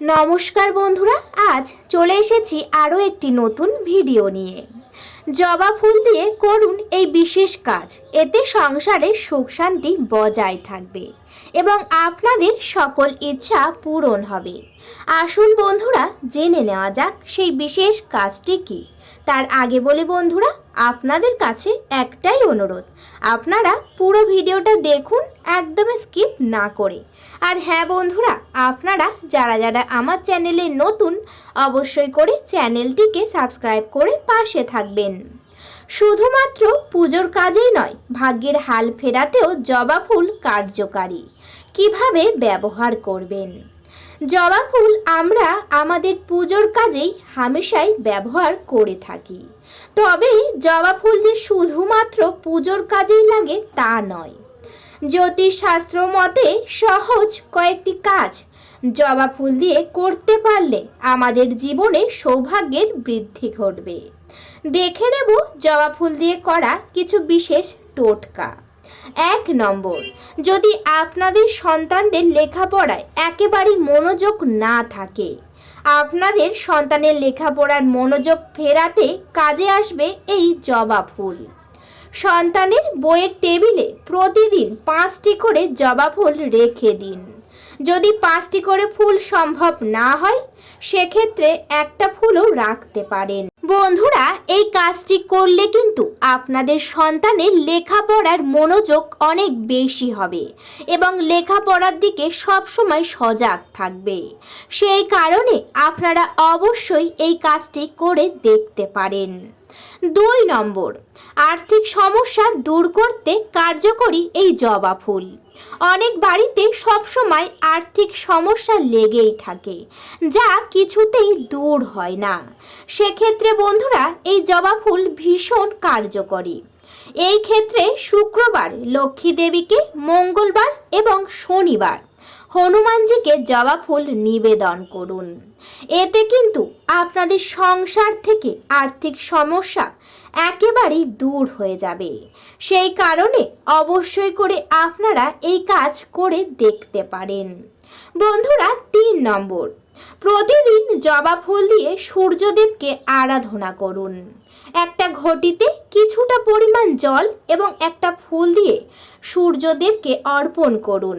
নমস্কার বন্ধুরা, আজ চলে এসেছি আরও একটি নতুন ভিডিও নিয়ে। জবা ফুল দিয়ে করুন এই বিশেষ কাজ, এতে সংসারের সুখ শান্তি বজায় থাকবে এবং আপনাদের সকল ইচ্ছা পূরণ হবে। আসুন বন্ধুরা, জেনে নেওয়া যাক সেই বিশেষ কাজটি কি। তার আগে বলি বন্ধুরা, আপনাদের কাছে একটাই অনুরোধ। আপনারা পুরো ভিডিওটা দেখুন একদম স্কিপ না করে। আর হ্যাঁ বন্ধুরা, আপনারা যারা যারা আমার চ্যানেলে নতুন, অবশ্যই করে চ্যানেলটিকে সাবস্ক্রাইব করে পাশে থাকবেন। শুধুমাত্র পুজোর কাজেই নয়, ভাগ্যের হাল ফেরাতেও জবা ফুল কার্যকারী। কীভাবে ব্যবহার করবেন? জবা ফুল আমরা আমাদের পুজোর কাজেই হামেশাই ব্যবহার করে থাকি। তবে জবা ফুল যে শুধুমাত্র পুজোর কাজেই লাগে তা নয়। জ্যোতিষশাস্ত্র মতে সহজ কয়েকটি কাজ জবা ফুল দিয়ে করতে পারলে আমাদের জীবনে সৌভাগ্যের বৃদ্ধি ঘটবে। দেখে নেব জবা ফুল দিয়ে করা কিছু বিশেষ টোটকা। এক নম্বর, যদি আপনাদের সন্তানদের লেখাপড়ায় একেবারেই মনোযোগ না থাকে, আপনাদের সন্তানের লেখাপড়ার মনোযোগ ফেরাতে কাজে আসবে এই জবা ফুল। সন্তানের বইয়ের টেবিলে প্রতিদিন পাঁচটি করে জবা ফুল রেখে দিন। যদি পাঁচটি করে ফুল সম্ভব না হয়, সেক্ষেত্রে একটা ফুলও রাখতে পারেন। বন্ধুরা, এই কাজটি করলে কিন্তু আপনাদের সন্তানের লেখাপড়ার মনোযোগ অনেক বেশি হবে এবং লেখাপড়ার দিকে সবসময় সজাগ থাকবে। সেই কারণে আপনারা অবশ্যই এই কাজটি করে দেখতে পারেন। দুই নম্বর, আর্থিক সমস্যা দূর করতে কার্যকরী এই জবা ফুল। অনেক বাড়িতে সবসময় আর্থিক সমস্যা লেগেই থাকে, যা কিছুতেই দূর হয় না। সেক্ষেত্রে বন্ধুরা, এই জবা ফুল ভীষণ কার্যকরী। এই ক্ষেত্রে শুক্রবার লক্ষ্মী দেবীকে মঙ্গলবার এবং শনিবার হনুমানজিকে জবা ফুল নিবেদন করুন। এতে কিন্তু আপনাদের সংসার থেকে আর্থিক সমস্যা একেবারেই দূর হয়ে যাবে। সেই কারণে অবশ্যই করে আপনারা এই কাজ করে দেখতে পারেন। বন্ধুরা, তিন নম্বর। প্রতিদিন জবা ফুল দিয়ে সূর্যদেবকে আরাধনা করুন। একটা ঘটিতে কিছুটা পরিমাণ জল এবং একটা ফুল দিয়ে সূর্যদেবকে অর্পণ করুন।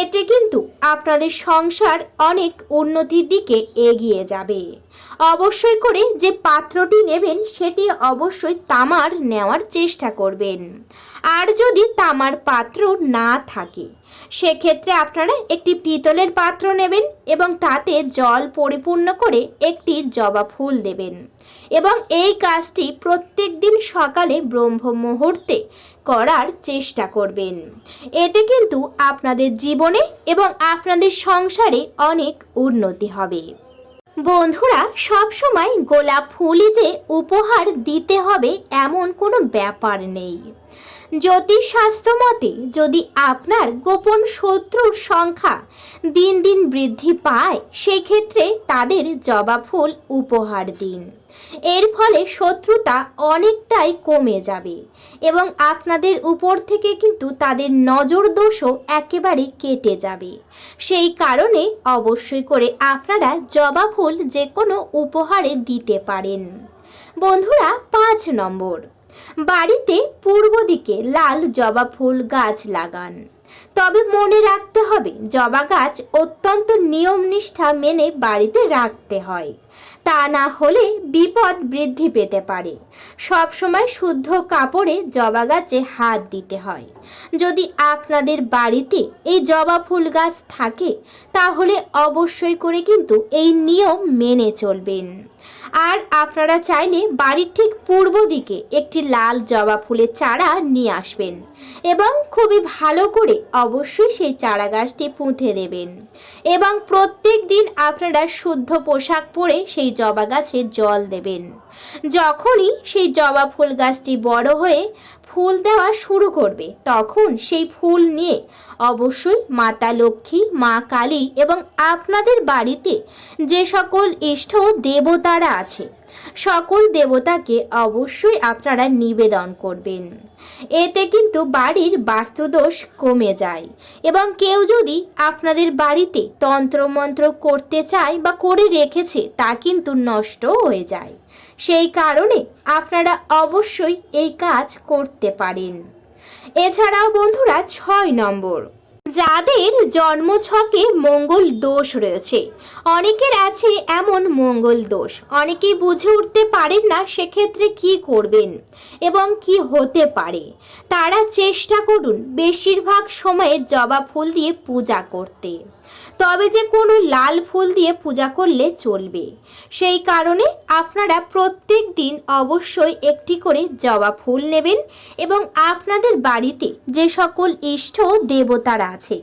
এতে কিন্তু আপনাদের সংসার অনেক উন্নতির দিকে এগিয়ে যাবে। অবশ্যই করে যে পাত্রটি নেবেন, সেটি অবশ্যই তামার নেওয়ার চেষ্টা করবেন। আর যদি তামার পাত্র না থাকে, সেক্ষেত্রে আপনারা একটি পিতলের পাত্র নেবেন এবং তাতে জল পরিপূর্ণ করে একটি জবা ফুল দেবেন। এবং এই কাজটি প্রত্যেক দিন সকালে ব্রহ্ম মুহূর্তে করার চেষ্টা করবেন। এতে কিন্তু আপনাদের জীবনে এবং আপনাদের সংসারে অনেক উন্নতি হবে। বন্ধুরা সব সময় গোলাপ ফুলই যে উপহার দিতে হবে এমন কোনো ব্যাপার নেই। জ্যোতিষশাস্ত্র মতে, যদি আপনার গোপন শত্রুর সংখ্যা দিন দিন বৃদ্ধি পায়, সেক্ষেত্রে তাদের জবা ফুল উপহার দিন। এর ফলে শত্রুতা অনেকটাই কমে যাবে এবং আপনাদের উপর থেকে কিন্তু তাদের নজর দোষও একেবারে কেটে যাবে। সেই কারণে অবশ্যই করে আপনারা জবা ফুল যে কোনো উপহারে দিতে পারেন। বন্ধুরা, পাঁচ নম্বর। বাড়িতে পূর্ব দিকে লাল জবা ফুল গাছ লাগান। তবে মনে রাখতে হবে, জবা গাছ অত্যন্ত নিয়ম নিষ্ঠা মেনে বাড়িতে রাখতে হয়। তা না হলে বিপদ বৃদ্ধি পেতে পারে। সব সময় শুদ্ধ কাপড়ে জবা গাছে হাত দিতে হয়। যদি আপনাদের বাড়িতে এই জবা ফুল গাছ থাকে, তাহলে অবশ্যই করে কিন্তু এই নিয়ম মেনে চলবেন। আর আপনারা চাইলে বাড়ির ঠিক পূর্ব দিকে একটি লাল জবা ফুলের চারা নিয়ে আসবেন এবং খুবই ভালো করে অবশ্যই সেই চারা গাছটি পুঁতে দেবেন। এবং প্রত্যেক দিন আপনারা শুদ্ধ পোশাক পরে সেই জবা গাছে জল দেবেন। যখনই সেই জবা ফুল গাছটি বড় হয়ে ফুল দেওয়া শুরু করবে। তখন সেই ফুল নিয়ে অবশ্যই মাতা লক্ষ্মী, মা কালী এবং আপনাদের বাড়িতে যে সকল ইষ্ট দেবতারা আছে, সকল দেবতাকে অবশ্যই আপনারা নিবেদন করবেন। এতে কিন্তু বাড়ির বাস্তুদোষ কমে যায় এবং কেউ যদি আপনাদের বাড়িতে তন্ত্রমন্ত্র করতে চায় বা করে রেখেছে, তা কিন্তু নষ্ট হয়ে যায়। সেই কারণে আপনারা অবশ্যই এই কাজ করতে পারেন। এছাড়াও বন্ধুরা, ছয় নম্বর। যাদের জন্ম ছকে মঙ্গল দোষ রয়েছে, অনেকের আছে এমন মঙ্গল দোষ। অনেকেই বুঝে উঠতে পারেন না সেক্ষেত্রে কি করবেন এবং কি হতে পারে। তারা চেষ্টা করুন বেশিরভাগ সময়ে জবা ফুল দিয়ে পূজা করতে। তবে যে কোনো লাল ফুল দিয়ে পূজা করলে চলবে। সেই কারণে আপনারা প্রত্যেক দিন অবশ্যই একটি করে জবা ফুল নেবেন এবং আপনাদের বাড়িতে যে সকল ইষ্ট দেবতারা আছে,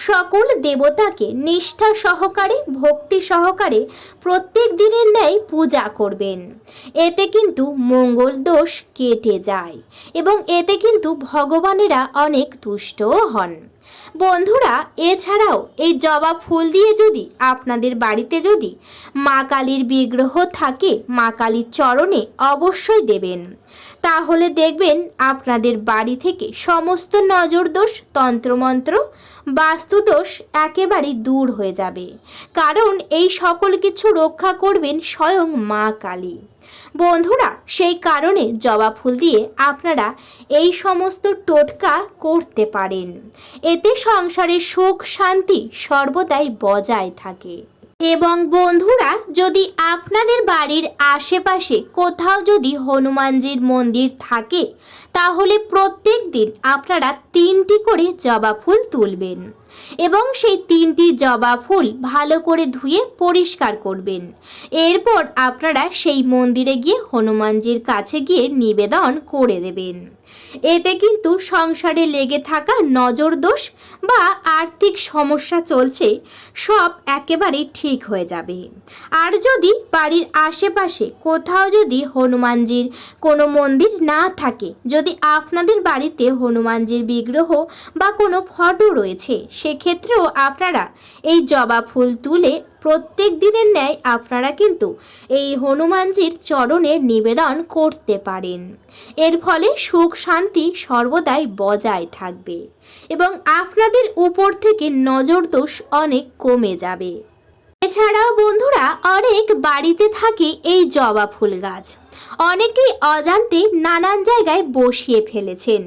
সকল দেবতাকে নিষ্ঠা সহকারে, ভক্তি সহকারে প্রত্যেক দিনের ন্যায় পূজা করবেন। এতে কিন্তু মঙ্গল দোষ কেটে যায় এবং এতে কিন্তু ভগবানেরা অনেক তুষ্টও হন। বন্ধুরা, এছাড়াও এই জবা ফুল দিয়ে যদি আপনাদের বাড়িতে যদি মা কালীর বিগ্রহ থাকে, মা কালীর চরণে অবশ্যই দেবেন। তাহলে দেখবেন আপনাদের বাড়ি থেকে সমস্ত নজরদোষ, তন্ত্রমন্ত্র, বাস্তুদোষ একেবারেই দূর হয়ে যাবে। কারণ এই সকল কিছু রক্ষা করবেন স্বয়ং মা কালী। বন্ধুরা, সেই কারণে জবা ফুল দিয়ে আপনারা এই সমস্ত টোটকা করতে পারেন। এতে সংসারে সুখ, শান্তি সর্বদাই বজায় থাকে। এবং বন্ধুরা, যদি আপনাদের বাড়ির আশেপাশে কোথাও যদি হনুমানজির মন্দির থাকে, তাহলে প্রত্যেক দিন আপনারা তিনটি করে জবা ফুল তুলবেন। এবং সেই তিনটি জবা ফুল ভালো করে ধুয়ে পরিষ্কার করবেন। এরপর আপনারা সেই মন্দিরে গিয়ে হনুমানজির কাছে গিয়ে নিবেদন করে দেবেন। এতে কিন্তু সংসারে লেগে থাকা নজর দোষ বা আর্থিক সমস্যা চলছে সব একেবারেই ঠিক হয়ে যাবে। আর যদি বাড়ির আশেপাশে কোথাও যদি হনুমানজির কোনো মন্দির না থাকে, যদি আপনাদের বাড়িতে হনুমানজির বিগ্রহ বা কোনো ফটো রয়েছে সেক্ষেত্রেও আপনারা এই জবা ফুল তুলে প্রত্যেক দিনের ন্যায় আপনারা কিন্তু এই হনুমানজির চরণের নিবেদন করতে পারেন। এর ফলে সুখ শান্তি সর্বদাই বজায় থাকবে এবং আপনাদের উপর থেকে নজর দোষ অনেক কমে যাবে। এছাড়াও বন্ধুরা, অনেক বাড়িতে থাকে এই জবা ফুল গাছ। অনেকেই অজান্তে নানান জায়গায় বসিয়ে ফেলেছেন।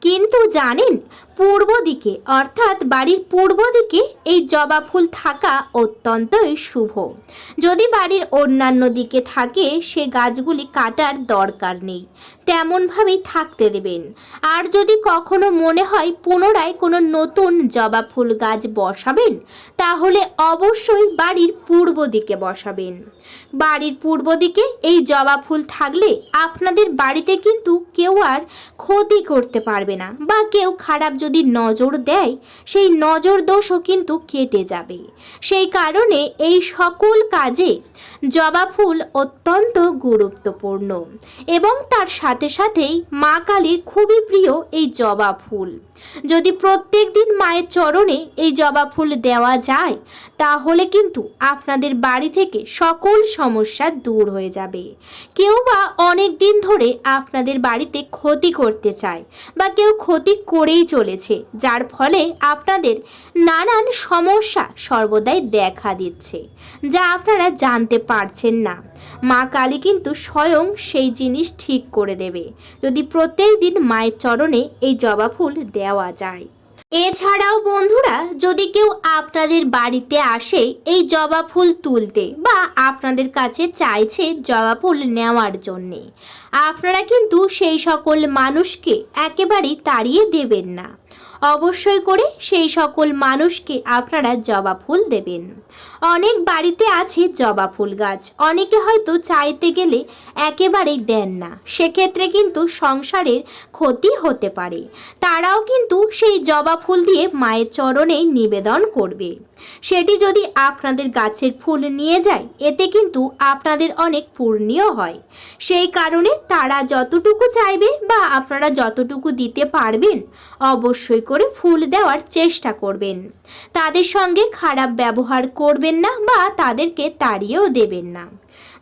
কিন্তু জানেন, পূর্ব দিকে, অর্থাৎ বাড়ির পূর্ব দিকে এই জবা ফুল থাকা অত্যন্তই শুভ। যদি বাড়ির অন্যান্য দিকে থাকে, সে গাছগুলি কাটার দরকার নেই। তেমনভাবেই থাকতে দেবেন। আর যদি কখনো মনে হয় পুনরায় কোনো নতুন জবা ফুল গাছ বসাবেন, তাহলে অবশ্যই বাড়ির পূর্ব দিকে বসাবেন। বাড়ির পূর্ব দিকে এই জবা ফুল থাকলে আপনাদের বাড়িতে কিন্তু কেউ আর ক্ষতি করতে পারবে না বা কেউ খারাপ যদি নজর দেয়, সেই নজর দোষও কিন্তু কেটে যাবে। সেই কারণে এই সকল কাজে জবা ফুল অত্যন্ত গুরুত্বপূর্ণ এবং তার সাথে সাথেই মা কালীর খুবই প্রিয় এই জবা ফুল। যদি প্রত্যেক দিন মায়ের চরণে এই জবা ফুল দেওয়া যায়, তাহলে কিন্তু আপনাদের বাড়ি থেকে সকল সমস্যা দূর হয়ে যাবে। কেউ বা অনেক দিন ধরে আপনাদের বাড়িতে ক্ষতি করতে চায় বা কেউ ক্ষতি করেই চলেছে, যার ফলে আপনাদের নানান সমস্যা সর্বদাই দেখা দিচ্ছে, যা আপনারা জানতে পারছেন না। মা কালী কিন্তু স্বয়ং সেই জিনিস ঠিক করে দেবে। যদি প্রত্যেক দিন মায়ের চরণে এই জবা ফুল দেওয়া যায়। এছাড়াও বন্ধুরা, যদি কেউ আপনাদের বাড়িতে আসে এই জবা ফুল তুলতে বা আপনাদের কাছে চাইছে জবা ফুল নেওয়ার জন্যে, আপনারা কিন্তু সেই সকল মানুষকে একেবারেই তাড়িয়ে দেবেন না। অবশ্যই করে সেই সকল মানুষকে আপনারা জবা ফুল দেবেন। অনেক বাড়িতে আছে জবা ফুল গাছ। অনেকে হয়তো চাইতে গেলে একেবারেই দেন না। সেক্ষেত্রে কিন্তু সংসারের ক্ষতি হতে পারে। তারাও কিন্তু সেই জবা ফুল দিয়ে মায়ের চরণে নিবেদন করবে। সেটি যদি আপনাদের গাছের ফুল নিয়ে যায়, এতে কিন্তু আপনাদের অনেক পূর্ণীয় হয়। সেই কারণে তারা যতটুকু চাইবে বা আপনারা যতটুকু দিতে পারবেন, অবশ্যই করে ফুল দেওয়ার চেষ্টা করবেন। তাদের সঙ্গে খারাপ ব্যবহার করবেন না বা তাদেরকে তাড়িয়েও দেবেন না।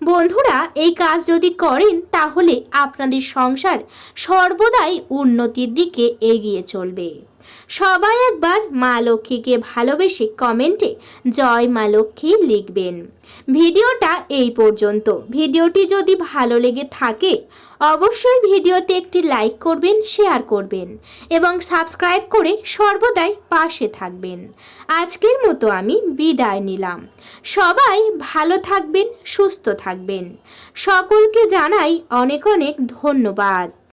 বন্ধুরা, এই কাজ যদি করেন, তাহলে আপনাদের সংসার সর্বদাই উন্নতির দিকে এগিয়ে চলবে। সবাই একবার মা লক্ষ্মীকে ভালোবেসে কমেন্টে জয় মা লক্ষ্মী লিখবেন। ভিডিওটা এই পর্যন্ত। ভিডিওটি যদি ভালো লেগে থাকে, অবশ্যই ভিডিওতে একটি লাইক করবেন, শেয়ার করবেন এবং সাবস্ক্রাইব করে সর্বদাই পাশে থাকবেন। আজকের মতো আমি বিদায় নিলাম। সবাই ভালো থাকবেন, সুস্থ থাকবেন। সকলকে জানাই অনেক অনেক ধন্যবাদ।